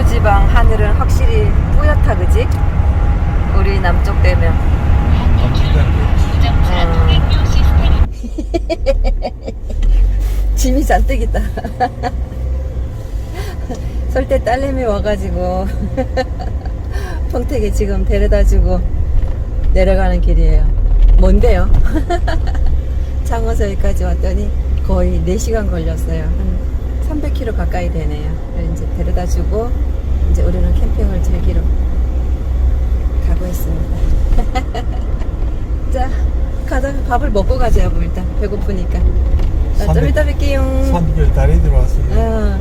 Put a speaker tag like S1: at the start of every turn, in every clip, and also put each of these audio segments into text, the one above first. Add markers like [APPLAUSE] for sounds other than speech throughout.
S1: 중부지방 하늘은 확실히 뿌옇다 그지? 우리 남쪽 되면
S2: 아, 기대한데. [LAUGHS]
S1: 짐이 잔뜩 있다 [LAUGHS] 설때 딸내미 와가지고 [LAUGHS] 평택에 지금 데려다주고 내려가는 길이에요 뭔데요? 창원서에까지 왔더니 거의 4시간 걸렸어요 한 300km 가까이 되네요 이제 데려다 주고 이제 우리는 캠핑을 즐기러 가고 있습니다 [LAUGHS] 자 가자 밥을 먹고 가자 여보 일단 배고프니까 자, 좀 이따 뵐게요
S2: 300개 다리 들어왔어요.
S1: 어,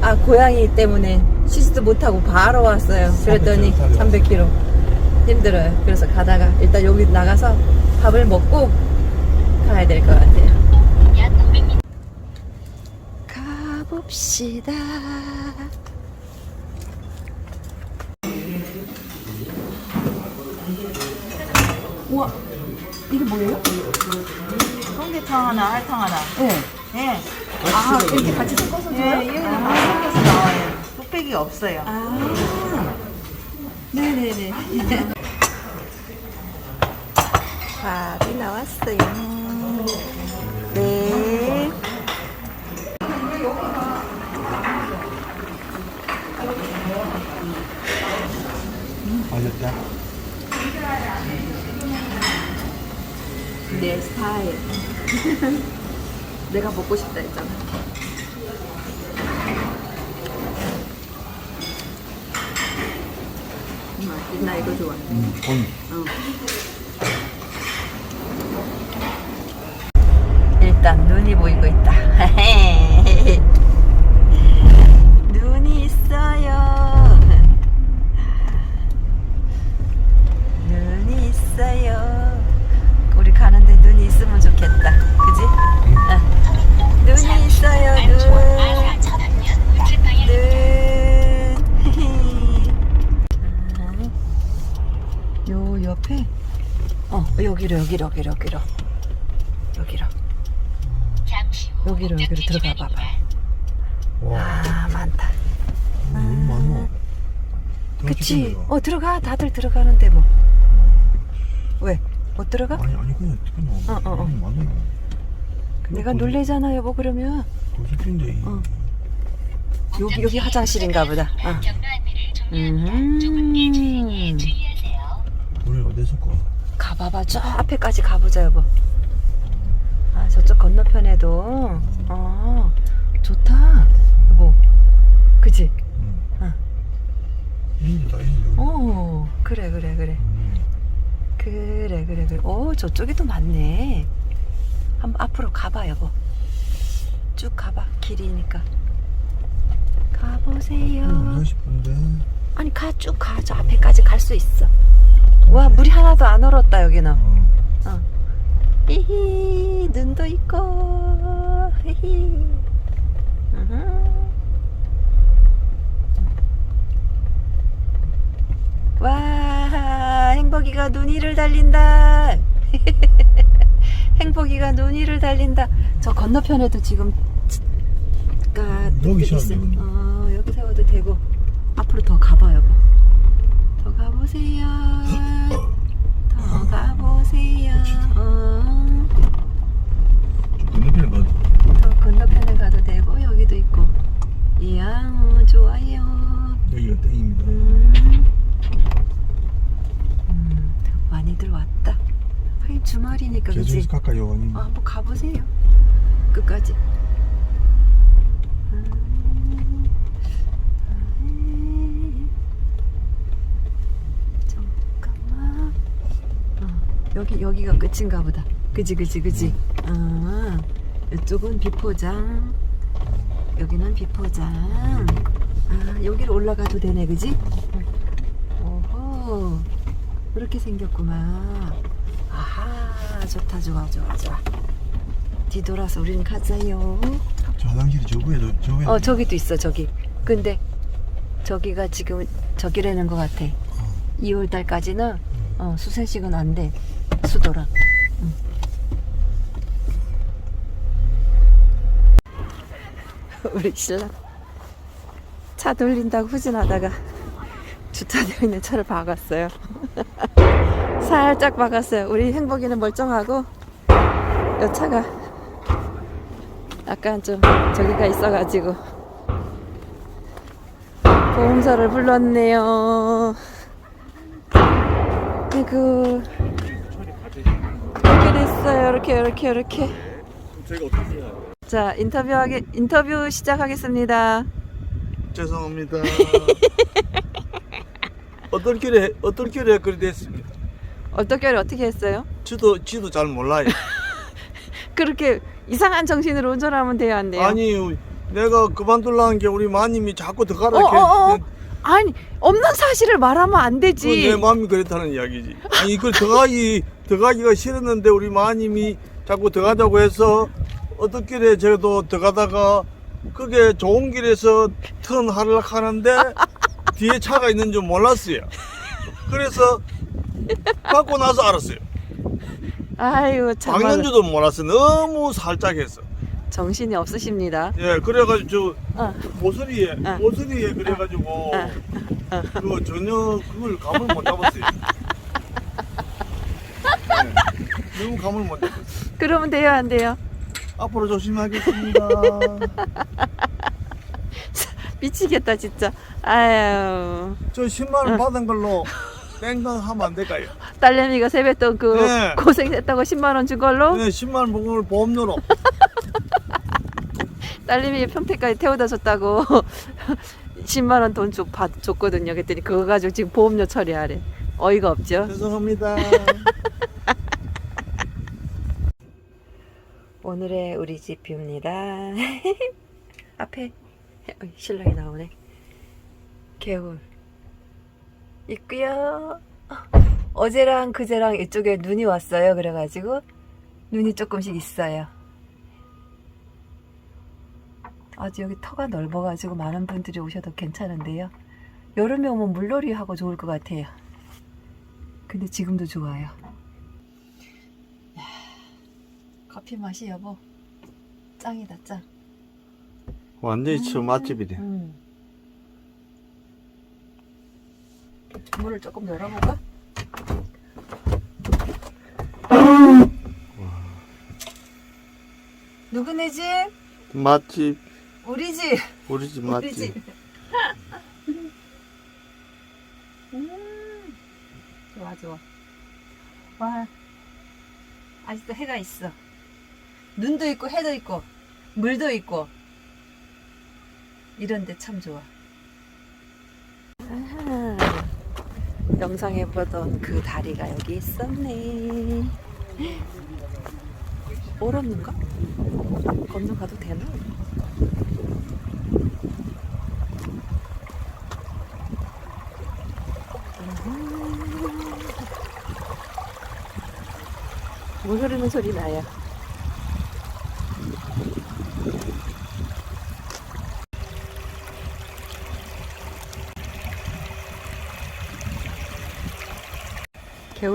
S1: 아 고양이 때문에 쉬지도 못하고 바로 왔어요. 그랬더니
S2: 300km
S1: 300km 힘들어요. 그래서 가다가 일단 여기 나가서 밥을 먹고 가야 될 것 같아요. 가 봅시다. 우와, 이게 뭐예요?
S3: 성게탕 하나, 할탕 하나.
S1: 네.
S3: 네.
S1: 아, 이렇게 같이 섞어서 줘요?
S3: 네, 이거는 다 섞여서 나와요. 뚝배기 없어요.
S1: 아, 네네네. 밥이 나왔어요. 네.
S2: 맞았다.
S1: 내 스타일. [LAUGHS] 내가 먹고 싶다 했잖아. 음, 나 이거 좋아.
S2: 음, 돈.
S1: 여기로 여기로 여기로 여기로 여기로 여기로 여기로 들어가 봐봐
S2: 와,
S1: 아 많다
S2: 너무 많아.
S1: 그치 어 들어가 다들 들어가는데 뭐 왜? 못 들어가?
S2: 아니, 아니, 그냥, 그냥.
S1: 어, 어, 어.
S2: 너무 많아.
S1: 내가 놀래잖아 여보 그러면
S2: 도시인데.
S1: 어. 여기 여기 화장실인가 보다 어. 음.
S2: 우리 어디서 거?
S1: 가봐봐. 저 앞에까지 가보자 여보. 아 저쪽 건너편에도. 어 좋다. 여보. 그치?
S2: 응.
S1: 어.
S2: 있는데 다 있는데.
S1: 어 그래 그래 그래.
S2: 음.
S1: 그래 그래 그래. 오 저쪽에도 많네. 한번 앞으로 가봐 여보. 쭉 가봐. 길이니까. 가보세요.
S2: 음.
S1: 아니 가 쭉 가. 저 앞에까지 갈 수 있어 와 물이 하나도 안 얼었다 여기는.
S2: 어.
S1: 어. 히히 눈도 있고 히히. 으흠. 와 행복이가 눈 위를 달린다. [LAUGHS] 행복이가 눈 위를 달린다. 저 건너편에도 지금 가
S2: 여기
S1: 있어. 어 여기 세워도 되고. 앞으로 더 가봐요 더 가보세요. 더 가보세요 어.
S2: 저 건너편에 가.
S1: 저 건너편에 가도 되고 여기도 있고 이야 어, 좋아요
S2: 여기가 땡입니다.
S1: 음. 음, 많이들 왔다 하긴 주말이니까 그치
S2: 제주에서 가까이 오니.
S1: 어, 한번 가보세요 끝까지 음. 음. 잠깐만 어, 여기 여기가 끝인가 보다. 그지 그지 그지? 아, 이쪽은 비포장. 여기는 비포장. 아 여기로 올라가도 되네 그지? 오호 그렇게 생겼구만. 아하 좋다 좋아 좋아 좋아. 뒤돌아서 우리는 가자요.
S2: 저 화장실이 저거에도, 저거에.
S1: 어 저기도 있어 저기. 근데 저기가 지금 저기라는 것 같아. 2월 달까지는 어, 수세식은 안 돼 수도랑 응. [LAUGHS] 우리 신랑 차 돌린다고 후진하다가 주차되어 있는 차를 박았어요. [LAUGHS] 살짝 박았어요. 우리 행복이는 멀쩡하고 이 차가 약간 좀 저기가 있어가지고 보험사를 불렀네요. 아이고 됐어요. 이렇게 이렇게 이렇게.
S2: 저희가 어떻게 해요?
S1: 자 인터뷰하게 인터뷰 시작하겠습니다.
S2: 죄송합니다. 어떨 길에 어떨 길에 그리 됐습니다.
S1: 어떻게 어떻게 했어요?
S2: 지도 지도 잘 몰라요. [LAUGHS]
S1: 그렇게 이상한 정신으로 운전하면 돼요, 안 돼요?
S2: 아니 내가 그만둘라는 게 우리 마님이 자꾸 더 가라
S1: 어,
S2: 이렇게
S1: 어, 어. 아니 없는 사실을 말하면 안 되지.
S2: 그내 마음이 그랬다는 이야기지. 아니 이걸 더가 기더 가기가 싫었는데 우리 마님이 자꾸 더 가자고 해서 어떤 길에 저도 더 가다가 그게 좋은 길에서 턴 하려고 하는데 [LAUGHS] 뒤에 차가 있는 줄 몰랐어요. 그래서 받고 나서 알았어요.
S1: 아유 정말
S2: 방연주도 몰랐어. 너무 살짝 했어.
S1: 정신이 없으십니다.
S2: 예, 그래가지고 저
S1: 어.
S2: 모서리에
S1: 어.
S2: 모서리에 그래가지고
S1: 어.
S2: 그거 전혀 그걸 감을 못 잡았어요. 네, 너무 감을 못.
S1: 그러면 돼요, 안 돼요?
S2: 앞으로 조심하겠습니다. [LAUGHS]
S1: 미치겠다 진짜. 아유
S2: 저 10만 원 받은 걸로 땡당 하면 안 될까요?
S1: 딸내미가 세뱃돈 그
S2: 네.
S1: 고생했다고 10만 원 준 걸로
S2: 네, 10만 원 보험을 보험료로. [LAUGHS]
S1: 딸내미 평택까지 태워다 줬다고 [LAUGHS] 10만 원 돈 줬거든요. 그랬더니 그거 가지고 지금 보험료 처리하래. 어이가 없죠.
S2: 죄송합니다.
S1: 오늘의 우리 집 뷰입니다. [LAUGHS] 앞에 신랑이 나오네. 개울 있고요. 어제랑 그제랑 이쪽에 눈이 왔어요. 그래가지고 눈이 조금씩 있어요. 아주 여기 터가 넓어가지고 많은 분들이 오셔도 괜찮은데요. 여름에 오면 물놀이 하고 좋을 것 같아요. 근데 지금도 좋아요. 커피 맛이 여보 짱이다 짱.
S2: 완전히 저 맛집이네.
S1: 음. 문을 조금 열어볼까? 누구네 집?
S2: 맛집,
S1: 우리 집.
S2: 우리 집
S1: 우리 집. [LAUGHS] 음. 좋아 좋아. 와. 아직도 해가 있어. 눈도 있고 해도 있고 물도 있고 이런데 참 좋아. 영상에 보던 그 다리가 여기 있었네. 얼었는가? 건너 가도 되나? 물 흐르는 소리 나요.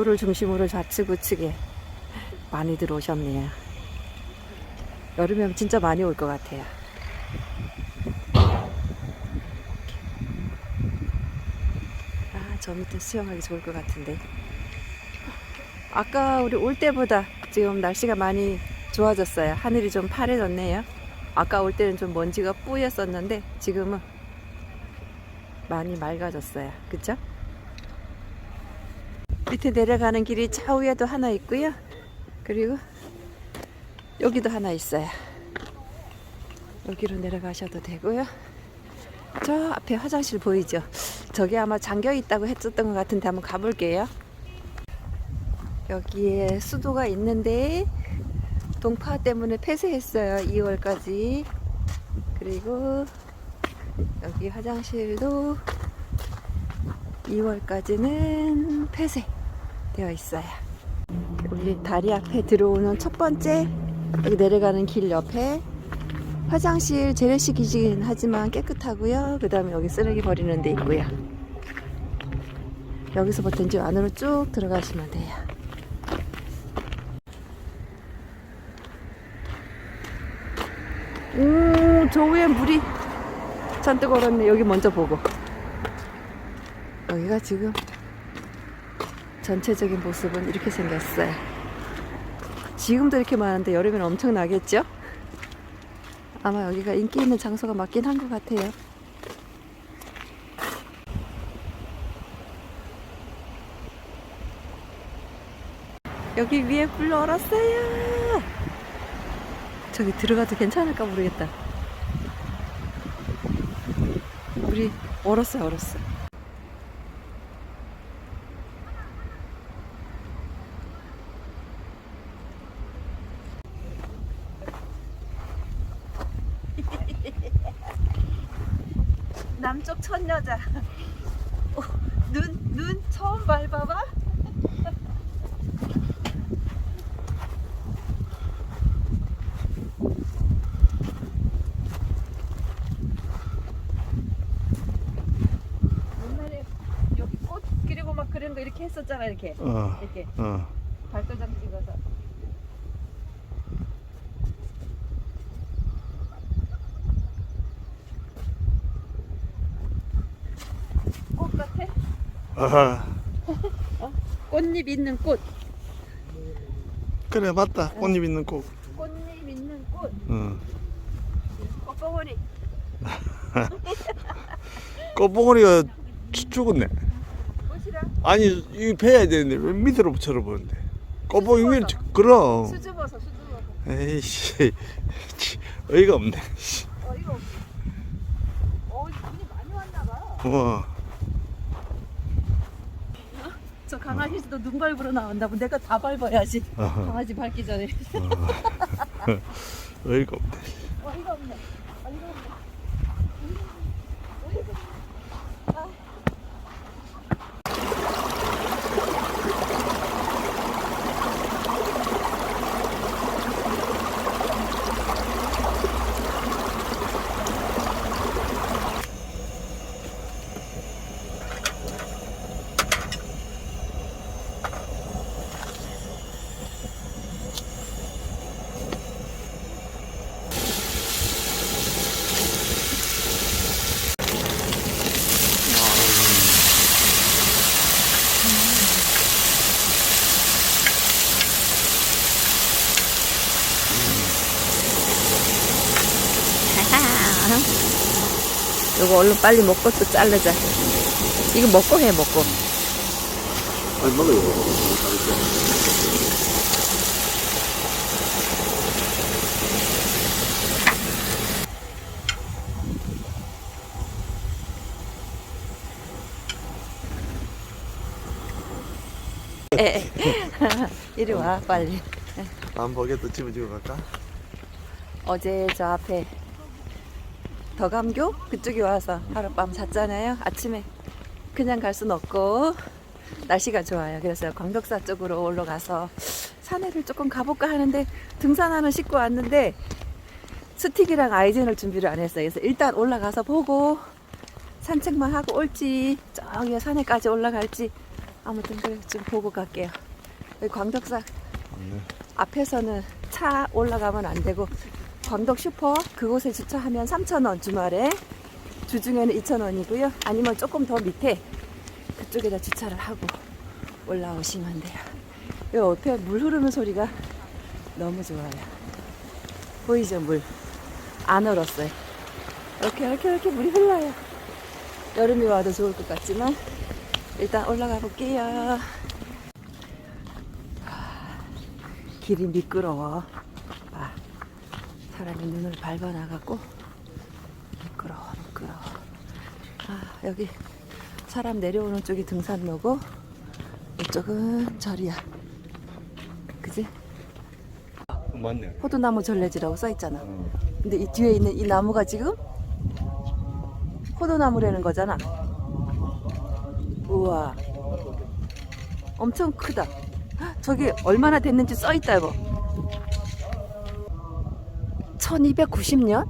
S1: 개울을 중심으로 좌측 우측에 많이들 오셨네요. 여름에 진짜 많이 올 것 같아요. 아, 저 밑에 수영하기 좋을 것 같은데. 아까 우리 올 때보다 지금 날씨가 많이 좋아졌어요. 하늘이 좀 파래졌네요. 아까 올 때는 좀 먼지가 뿌였었는데 지금은 많이 맑아졌어요. 그쵸? 밑에 내려가는 길이 좌우에도 하나 있고요. 그리고 여기도 하나 있어요. 여기로 내려가셔도 되고요. 저 앞에 화장실 보이죠? 저기 아마 잠겨 있다고 했었던 것 같은데 한번 가볼게요. 여기에 수도가 있는데 동파 때문에 폐쇄했어요. 2월까지. 그리고 여기 화장실도 2월까지는 폐쇄 되어 있어요. 우리 다리 앞에 들어오는 첫 번째 여기 내려가는 길 옆에 화장실 재래식이긴 하지만 깨끗하고요. 그 다음에 여기 쓰레기 버리는 데 있고요. 여기서부터 이제 안으로 쭉 들어가시면 돼요. 오, 저 위에 물이 잔뜩 얼었네. 여기 먼저 보고. 여기가 지금 전체적인 모습은 이렇게 생겼어요. 지금도 이렇게 많은데 여름에는 엄청 나겠죠? 아마 여기가 인기 있는 장소가 맞긴 한 것 같아요. 여기 위에 불 얼었어요. 저기 들어가도 괜찮을까 모르겠다. 우리 얼었어요, 얼었어. 남쪽 첫 여자. 어, 눈, 눈 처음 밟아봐? 옛날에 여기 꽃 그리고 막 그런 거 이렇게 했었잖아, 이렇게.
S2: 어,
S1: 이렇게
S2: 어.
S1: 발도장 찍어서. 꽃 같아?
S2: 아하.
S1: 꽃잎 있는 꽃.
S2: 그래 맞다 꽃잎 있는 꽃.
S1: 꽃잎 있는 꽃.
S2: 어.
S1: 꽃봉오리. [LAUGHS]
S2: 꽃봉오리가 죽- 죽었네.
S1: 꽃이라
S2: 아니 이 베야 되는데 왜 밑으로 붙여보는데? 꽃봉이 위에 그럼.
S1: 수줍어서 수줍어서.
S2: 에이씨 [LAUGHS] 어이가 없네.
S1: 어 이거. 어 눈이 많이 왔나 봐.
S2: 어.
S1: 저 강아지도 눈 밟으러 나온다. 면 내가 다 밟아야지.
S2: 어허.
S1: 강아지 밟기 전에. [LAUGHS]
S2: 어이가 없네.
S1: 어이가 없네. 이거 얼른 빨리 먹고 또 자르자. 이거 먹고 해 먹고.
S2: 아니 먹어요.
S1: 에. [LAUGHS] 이리 와 빨리.
S2: 남보게도 집어주고 갈까?
S1: 어제 저 앞에 더감교 그쪽에 와서 하룻밤 잤잖아요. 아침에 그냥 갈 순 없고 날씨가 좋아요. 그래서 광덕사 쪽으로 올라가서 산에를 조금 가볼까 하는데 등산하는 싣고 왔는데 스틱이랑 아이젠을 준비를 안 했어요. 그래서 일단 올라가서 보고 산책만 하고 올지 저기 산에까지 올라갈지 아무튼 그래 좀 보고 갈게요. 광덕사
S2: 네.
S1: 앞에서는 차 올라가면 안 되고 광덕 슈퍼 그곳에 주차하면 3,000원 주말에 주중에는 2,000원이고요. 아니면 조금 더 밑에 그쪽에다 주차를 하고 올라오시면 돼요. 이 옆에 물 흐르는 소리가 너무 좋아요. 보이죠 물? 안 얼었어요. 이렇게 이렇게 이렇게 물이 흘러요. 여름이 와도 좋을 것 같지만 일단 올라가 볼게요. 길이 미끄러워. 봐. 사람이 눈을 밟아 나가고 미끄러워, 미끄러워. 아, 여기 사람 내려오는 쪽이 등산로고 이쪽은 절이야. 그지?
S2: 맞네.
S1: 포도나무 전래지라고 써 있잖아. 근데 이 뒤에 있는 이 나무가 지금 포도나무라는 거잖아. 우와. 엄청 크다. 헉, 저기 얼마나 됐는지 써 있다, 여보. 1290년?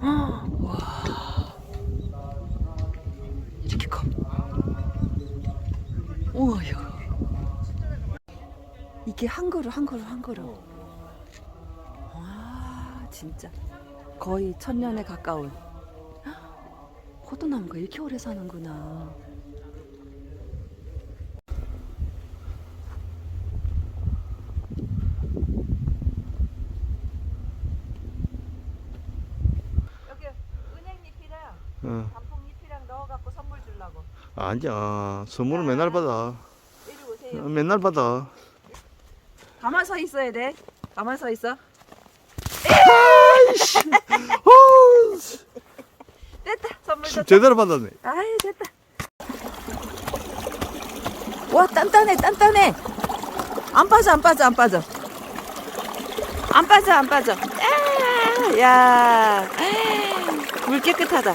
S1: 와. 이렇게 커. 우와, 이거. 이게 한 그루 한 그루 한 그루. 와 진짜 거의 천년에 가까운 포도나무가 이렇게 오래 사는구나. 여기 은행잎이랑
S2: 어.
S1: 단풍잎이랑 넣어갖고 선물 주려고.
S2: 아니야. 선물을 맨날 받아.
S1: 이리
S2: 어,
S1: 오세요.
S2: 맨날 받아.
S1: 가만 서 있어야 돼. 가만 서 있어.
S2: 어,
S1: 됐다. 선물 줬다.
S2: 제대로 받았네.
S1: 아이 됐다. 와 단단해 단단해. 안 빠져 안 빠져 안 빠져. 안 빠져 안 빠져. 아, 야, 물 깨끗하다.